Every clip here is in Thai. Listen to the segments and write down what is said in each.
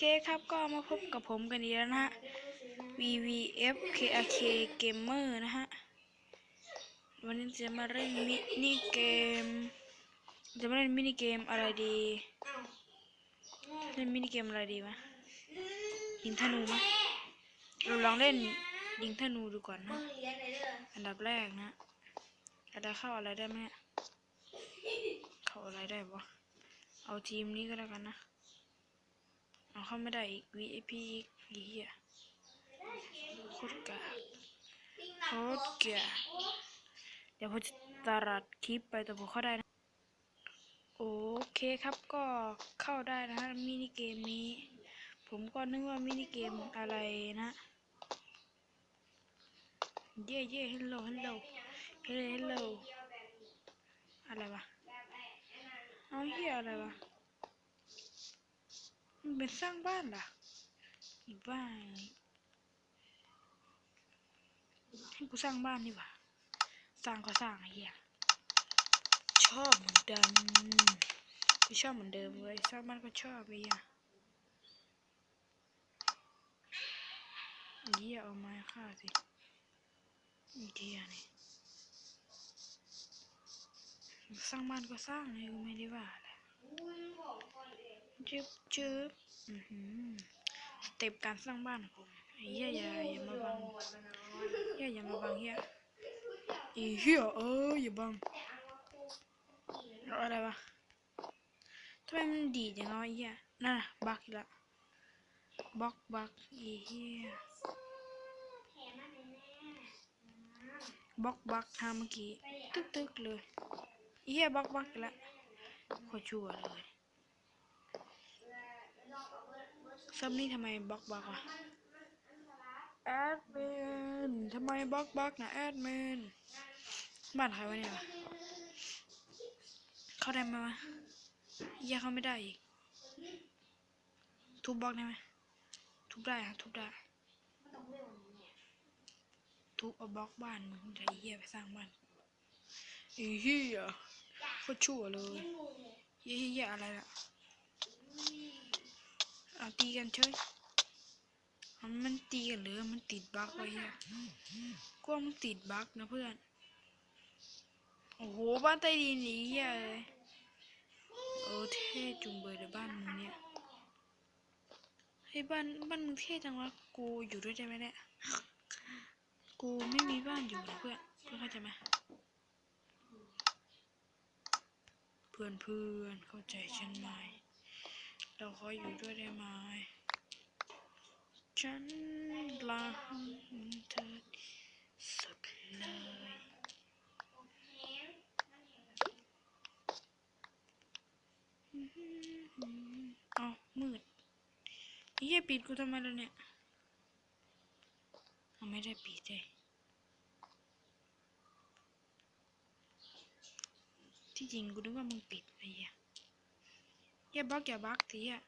เคครับก็มาพบกับผมกันอีกแล้วนะฮะ VVF KRK Gamer นะฮะ วันนี้จะมาเล่นมินิเกม จะมาเล่นมินิเกมอะไรดีเล่นมินิเกมอะไรดีวะยิงธนูไหมเราลองเล่นยิงธนูดูก่อนนะ อันดับแรกนะจะเข้าอะไรได้ไหมเนี่ยเข้าอะไรได้บ่เอาทีมนี้ก็แล้วกันนะ เอาเข้าไม่ได้อีก VIP อีกอีเหี้ยโคตรกาโคตรเกลียเดี๋ยวผมจะตัดคลิปไปแต่ผมเข้าได้นะ โอเคครับก็เข้าได้นะฮะมินิเกมนี้ ผมก็นึกว่ามินิเกมอะไรนะ เย่เย่ฮัลโหลฮัลโหลเฮลฮัลโหลอะไรวะ เอาเฮียอะไรวะ มันเป็นสร้างบ้านเหรออีบ้าให้กูสร้างบ้านนี่ว่า สร้างก็สร้างไอ้เหี้ยชอบเหมือนเดิมกูชอบเหมือนเดิมเลยสร้างบ้านก็ชอบไอ้เหี้ยไอ้เหี้ยเอาไม้ฆ่าสิไอ้เหี้ยนี่สร้างบ้านก็สร้างเลยกูไม่ได้ว่าอะไร จึ๊บจึ๊บอือหือสเต็ปการสร้างบ้านของผมไอ้เหี้ยอย่าอย่ามาบังเหี้ยอย่ามาบังเหี้ยไอ้เหี้ยเอออย่าบังแล้วอะไรวะทำไมมันดีดอย่างเงี้ยไอ้เหี้ยนั่นน่ะบักอีกละบล็อกบักไอ้เหี้ยบล็อกบักทำเมื่อกี้ตึกตึกเลยไอ้เหี้ยบล็อกบักอีกละ โคตรชั่วเลยซัมนี่ทำไมบล็อกบล็อกวะแอดมินทำไมบล็อกบล็อกนะแอดมินบ้านใครวะเนี่ยเข้าได้ไหมวะเหี้ยเข้าไม่ได้อีก ทุบบล็อกได้ไหมทุบได้ฮะทุบได้ทุบเอาบล็อกบ้านมึงจะไอเหี้ยไปสร้างบ้านอ้เหี้ย คตรชั่วเลยเยเหี้ยอะไรล่ะเอาตีกันเฉยมันตีกันหรือมันติดบั๊กไว้เฮียกลัวมันติดบั๊กนะเพื่อน โอ้โห บ้านใต้ดินนี้เฮียเลยเออเท่จุงเบยเลยบ้านมึงเนี่ยเฮ้ยบ้านบ้านมึงเท่จังวะ กูอยู่ด้วยได้ไหมเนี่ย กูไม่มีบ้านอยู่นะเพื่อน เพื่อนเข้าใจไหมเพื่อนเพื่อนเข้าใจฉันไหม เราขออยู่ด้วยได้ไหม ฉันรักเธอสุดเลยเอามืดเฮียปิดกูทำไมแล้วเนี่ยเอาไม่ได้ปิดเลย ที่จริงกูนึกว่ามึงปิดไอ้เหี้ยอย่าบล็อกอย่าบล็อกทีอะ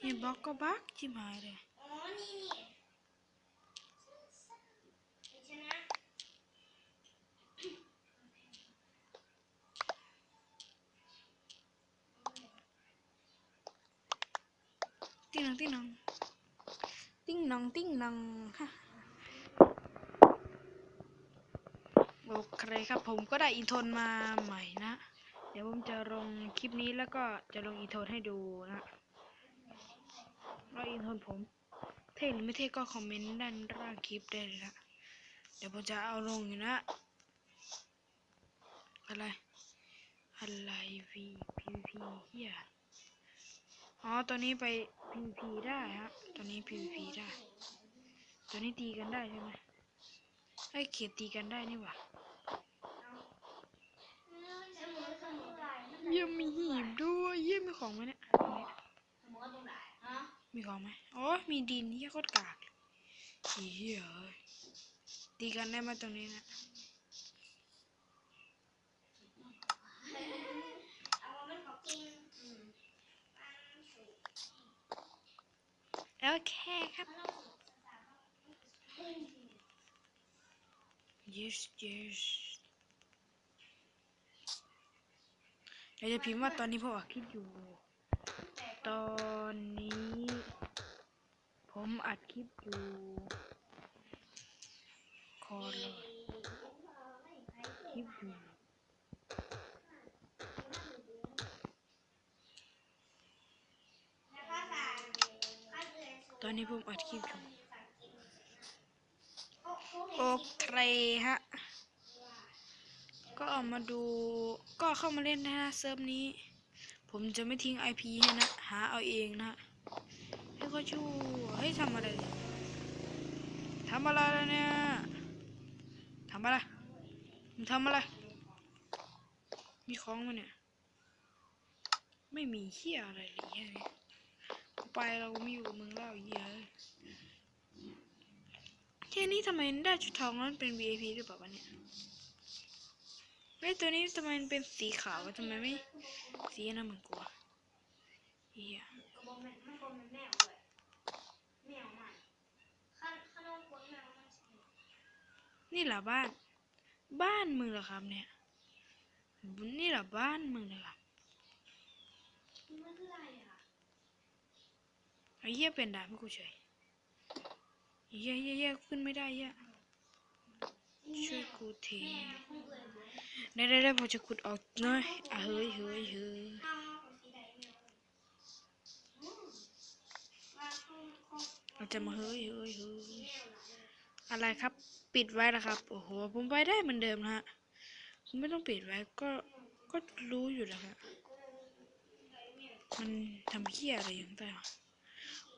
อย่าบล็อกก็บล็อกจิ๋มหายเลยอ๋อนี่นี่ชนะติ้งนองติ้งนอง ติ้งนองติ้งนองฮะโอเคครับผมก็ได้อินโทนมาใหม่นะ เดี๋ยวผมจะลงคลิปนี้แล้วก็จะลงอินโทนให้ดูนะว่าอินโทนผมเท่หรือไม่เท่ก็คอมเมนต์ด้านล่างคลิปได้เลยนะเดี๋ยวผมจะเอาลงอยู่นะ อะไร อะไร V PVP เฮีย อ๋อ ตัวนี้ไป PVP ได้ฮะ ตัวนี้ PVP ได้ ตัวนี้ตีกันได้ใช่ไหมไอ้เขียดตีกันได้นี่หว่าเยี่ยมมีหีบด้วยเยี่ยมมีของไหมเนี่ย มีของไหมอ้ยมีดินเฮียโคตรกากเลยโอ้ยตีกันได้มาตรงนี้นะ เอามาเป็นของกินอืม โอเคครับ yes yes เราจะพิมพ์ว่าตอนนี้ผมอัดคลิปอยู่ ตอนนี้ ผมอัดคลิปอยู่คอเลยคลิปอยู่ อนนี้ผมอัดคลิปอยู่โอเคฮะ ก็ออกมาดู ก็เข้ามาเล่นนะเซิร์ฟนี้ ผมจะไม่ทิ้ง IP ให้นะ หาเอาเองนะเฮ้ยก็ชั่วเฮ้ยทำอะไรทำอะไรเนี่ยทำอะไรมึงทำอะไร มีของมาเนี่ย ไม่มีเหี้ยอะไรเลยเนี่ย ไปเราไม่อยู่กับมึงแล้วเยอ้ยแค่นี้ทำไมได้ชุดทองแล้วมันเป็น VIP หรือเปล่าวะเนี่ยไอ้ยตัวนี้ทำไมมันเป็นสีขาวทำไมไม่สีนั้นเหมือนกูวเหี้ยนี่เหรอบ้าน บ้านมึงเหรอครับเนี่ย นี่เหรอบ้านมึงเหรอครับ ไอ้เหี้ยเป็นดาบให้กูเฉยเหี้ยเหี้ยเหี้ยขึ้นไม่ได้เหี้ยช่วยกูทีแม่คงเกิดมาได้ได้ได้พอจะขุดออกหน่อยอะเฮ้ยเฮ้ยเฮ้ยเราจะมาเฮ้ยเฮ้ยเฮ้ยอะไรครับ ปิดไว้นะครับ โอ้โห ผมไปได้เหมือนเดิมนะฮะผมไม่ต้องปิดไว้ก็ ก็รู้อยู่แล้วครับมันทำเหี้ยอะไรอยู่ข้างใต้วะ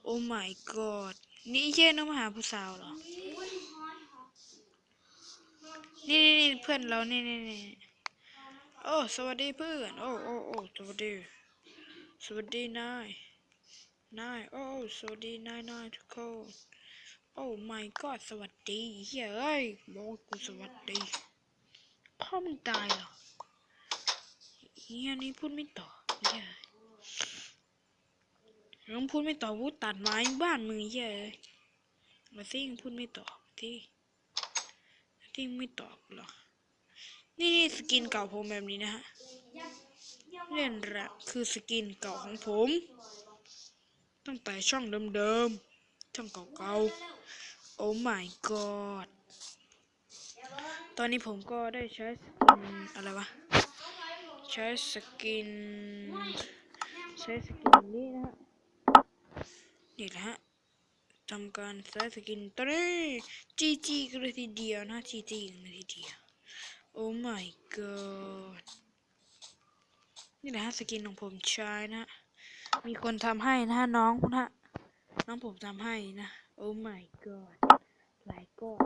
โอ้ my god นี่เหี้น้องมาหาผู้สาวเหรอนี่นี่นี่เพื่อนเรานี่นี่นี่โอ้ สวัสดีเพื่อน โอ้โอ้โอ้สวัสดี สวัสดีนาย นาย โอ้ สวัสดีนายนายทุกคน โอ้ my god สวัสดีเฮ้ยบอกกูสวัสดีพ่อมึงตายเหรอเฮียนี่พูดไม่ต่อเฮีย มึงพูดไม่ต่อกูตัดไม้บ้านมึงเยอ้ยมาสิมึงพูดไม่ต่อที่ที่ไม่ตอบหรอนี่นี่สกินเก่าผมแบบนี้นะฮะเล่นรปคือสกินเก่าของผม ตั้งแต่ช่องเดิมๆช่องเก่าๆโอ้ my god ตอนนี้ผมก็ได้ใช้สกินอะไรวะ ใช้สกิน ใช้สกินนี้นะฮะ นี่แหละฮะทำการใช้สกินตอนนี้จีจีกันเลยทีเดียวนะจีจีกันเลยทีเดียว โอ้ my god นี่แหละฮะสกินของผมใช้นะ มีคนทำให้นะน้องนะฮะน้องผมทำให้นะ โอ้ my god หลายก้อน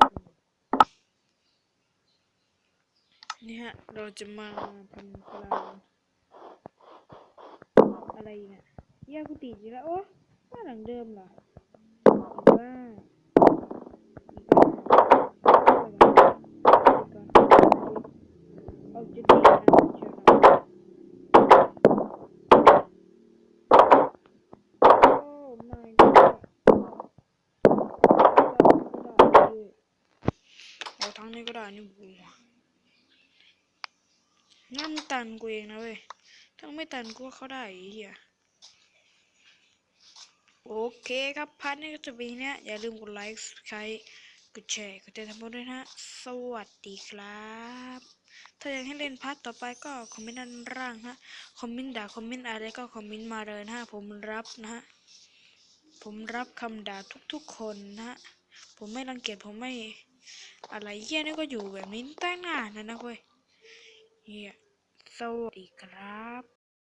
นี่ฮะ เราจะมาทำพลังอะไรเนี่ยแยกกุฏิจีแล้วโอ้ บ้านหลังเดิมเหรออีกบ้านอีกบ้านก่อนเอาจะดีนะเชียวนะโอ้ my god เอาทั้งนี้ก็ได้นี่บูงั้นมึงตันกูเองนะเว้ย ถ้าไม่ตันกูก็เข้าได้ไอ้เหี้ย โอเคครับพันนี้ก็จะเป็นเนี้ยอย่าลืมกดไลค์ใครกดแชร์กดติดตามด้วยนะสวัสดีครับ ถ้าอยากให้เล่นพาร์ทต่อไปก็คอมเมนต์ด้านล่างฮะคอมเมนต์ด่าคอมเมนต์อะไรก็คอมเมนต์มาเลยนะฮะผมรับนะฮะผมรับคำด่าทุกๆคนนะฮะผมไม่รังเกียจผมไม่อะไรเยี่ยนี่ก็อยู่แบบนี้ตั้งนานนะนะเว้ยเฮียสวัสดีครับ